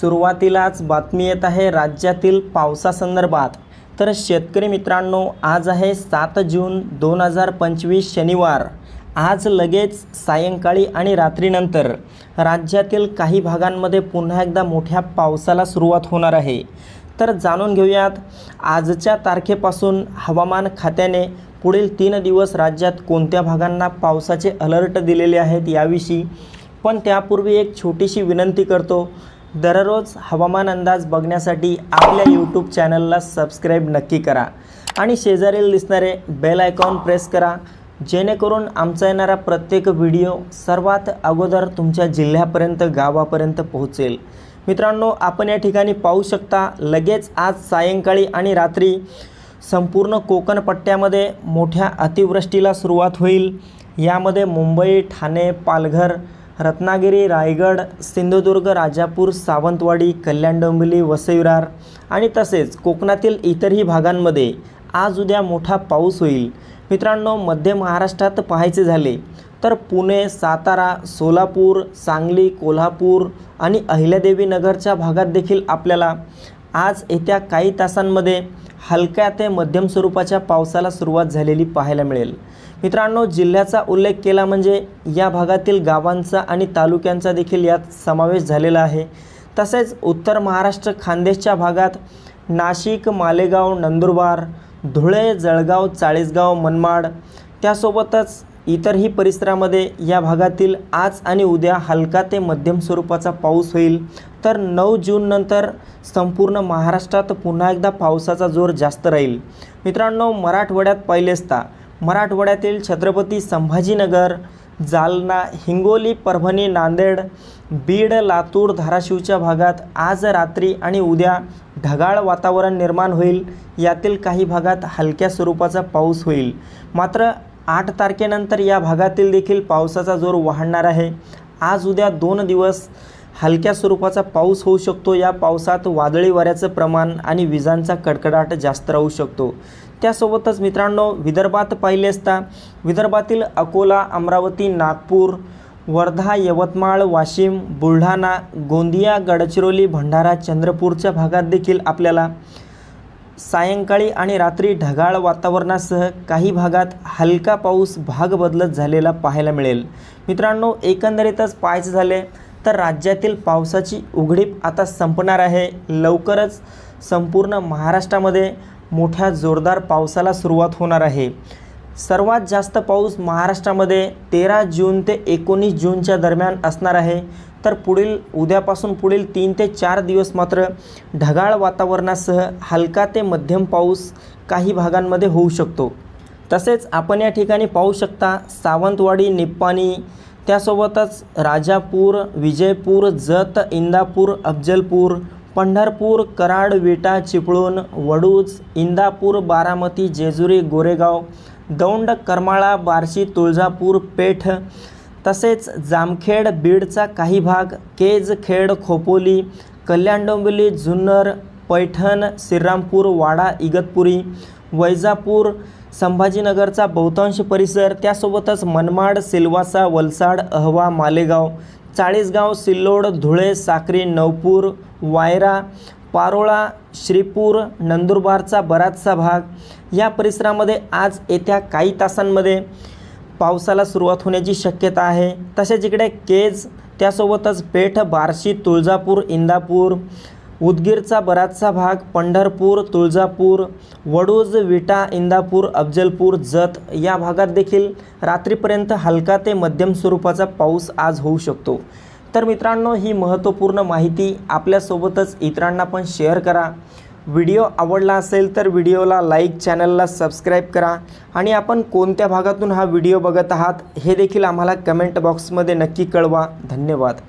सुरुवातीलाच बातमी येत आहे राज्यातील पावसासंदर्भात. तर शेतकरी मित्रांनो आज आहे सात जून दोन हजार पंचवीस शनिवार. आज लगेच सायंकाळी आणि रात्रीनंतर राज्यातील काही भागांमध्ये पुन्हा एकदा मोठ्या पावसाला सुरुवात होणार आहे. तर जाणून घेऊयात आजच्या तारखेपासून हवामान खात्याने पुढील तीन दिवस राज्यात कोणत्या भागांना पावसाचे अलर्ट दिलेले आहेत याविषयी पण त्यापूर्वी एक छोटीशी विनंती करतो. दररोज हवामान अंदाज बघण्यासाठी आपल्या यूट्यूब चॅनलला सबस्क्राईब नक्की करा. आणि शेजारील दिसणारे बेल आयकॉन प्रेस करा जेणेकरून आमचा येणारा प्रत्येक व्हिडिओ सर्वात अगोदर तुमच्या जिल्ह्यापर्यंत गावापर्यंत पोहोचेल. मित्रांनो आपण या ठिकाणी पाहू शकता लगेच आज सायंकाळी आणि रात्री संपूर्ण कोकण पट्ट्यामध्ये मोठ्या अतिवृष्टीला सुरुवात होईल. यामध्ये मुंबई ठाणे पालघर रत्नागिरी रायगड सिंधुदुर्ग राजापूर सावंतवाडी कल्याण डोंबिवली वसईविरार आणि तसेच कोकणातील इतरही भागांमध्ये आज उद्या मोठा पाऊस होईल. मित्रांनो मध्य महाराष्ट्रात पाहायचे झाले तर पुणे सातारा सोलापूर सांगली कोल्हापूर आणि अहिल्यादेवी नगरच्या भागात देखील आपल्याला आज येत्या काही तासांमध्ये हलक्या ते मध्यम स्वरूपाच्या पावसाला सुरुवात झालेली पाहायला मिळेल. मित्रांनो जिल्ह्याचा उल्लेख केला म्हणजे या भागातील गावांचा आणि तालुक्यांचा देखील यात समावेश झालेला आहे. तसेच उत्तर महाराष्ट्र खानदेशच्या भागात नाशिक मालेगाव नंदुरबार धुळे जळगाव चाळीसगाव मनमाड त्यासोबतच इतरही परिसरामध्ये या भागातील आज आणि उद्या हलका ते मध्यम स्वरूपाचा पाऊस होईल. तर नऊ जूननंतर संपूर्ण महाराष्ट्रात पुन्हा एकदा पावसाचा जोर जास्त राहील. मित्रांनो मराठवाड्यात पहिलेचता मराठवाड्यातील छत्रपती संभाजीनगर जालना हिंगोली परभणी नांदेड बीड लातूर धाराशिवच्या भागात आज रात्री आणि उद्या ढगाळ वातावरण निर्माण होईल. यातील काही भागात हलक्या स्वरूपाचा पाऊस होईल. मात्र आठ तारखेनंतर या भागातील देखील पावसाचा जोर वाढणार आहे. आज उद्या दोन दिवस हलक्या स्वरूपाचा पाऊस होऊ शकतो. या पावसात वादळी वाऱ्याचं प्रमाण आणि विजांचा कडकडाट जास्त राहू शकतो. त्यासोबतच मित्रांनो विदर्भात पाहिले असता विदर्भातील अकोला अमरावती नागपूर वर्धा यवतमाळ वाशिम बुलढाणा गोंदिया गडचिरोली भंडारा चंद्रपूरच्या भागात देखील आपल्याला सायंकाळी आणि रात्री ढगाळ वातावरणासह काही भागात हलका पाऊस भाग बदलत झालेला पाहायला मिळेल. मित्रांनो एकंदरीतच पाहायचं झाले तर राज्यातील पावसाची उघडीप आता संपणार आहे. लवकरच संपूर्ण महाराष्ट्रामध्ये मोठ्या जोरदार पावसाला सुरुवात होणार आहे. सर्वात जास्त पाऊस महाराष्ट्रामध्ये तेरा जून ते एकोणीस जूनच्या दरम्यान असणार आहे. तर पुढील उद्यापासून पुढील तीन ते चार दिवस मात्र ढगाळ वातावरणासह हलका ते मध्यम पाऊस काही भागांमध्ये होऊ शकतो. तसेच आपण या ठिकाणी पाहू शकता सावंतवाडी निप्पाणी त्यासोबतच राजापूर विजयपूर जत इंदापूर अफजलपूर पंढरपूर कराड विटा चिपळूण वडूज इंदापूर बारामती जेजुरी गोरेगाव दौंड करमाळा बार्शी तुळजापूर पेठ तसेच जामखेड बीडचा काही भाग केज खेड खोपोली कल्याण डोंबिवली जुन्नर पैठण श्रीरामपूर वाडा इगतपुरी वैजापूर संभाजीनगरचा बहुतांश परिसर त्यासोबतच मनमाड सिल्वासा वलसाड अहवा मालेगाव चाळीसगाव सिल्लोड धुळे साक्री नवपूर वायरा पारोळा श्रीपूर नंदुरबारचा बराचसा भाग. या परिसरामध्ये आज येत्या काही तासांमध्ये पावसाला सुरुवात होण्याची शक्यता आहे. तसेच इकडे केज त्यासोबतच पेठ बार्शी तुळजापूर इंदापूर उदगीरचा बराचसा भाग पंढरपूर तुळजापूर वडूज विटा इंदापूर अफजलपूर जत या भागात देखील रात्रीपर्यंत हलका ते मध्यम स्वरूपाचा पाऊस आज होऊ शकतो. तर मित्रांनो ही महत्त्वपूर्ण माहिती आपल्यासोबतच इतरांना पण शेअर करा. व्हिडिओ आवडला असेल तर व्हिडिओला लाईक चॅनलला सबस्क्राईब करा आणि आपण कोणत्या भागातून हा व्हिडिओ बघत आहात हे देखील आम्हाला कमेंट बॉक्समध्ये नक्की कळवा. धन्यवाद.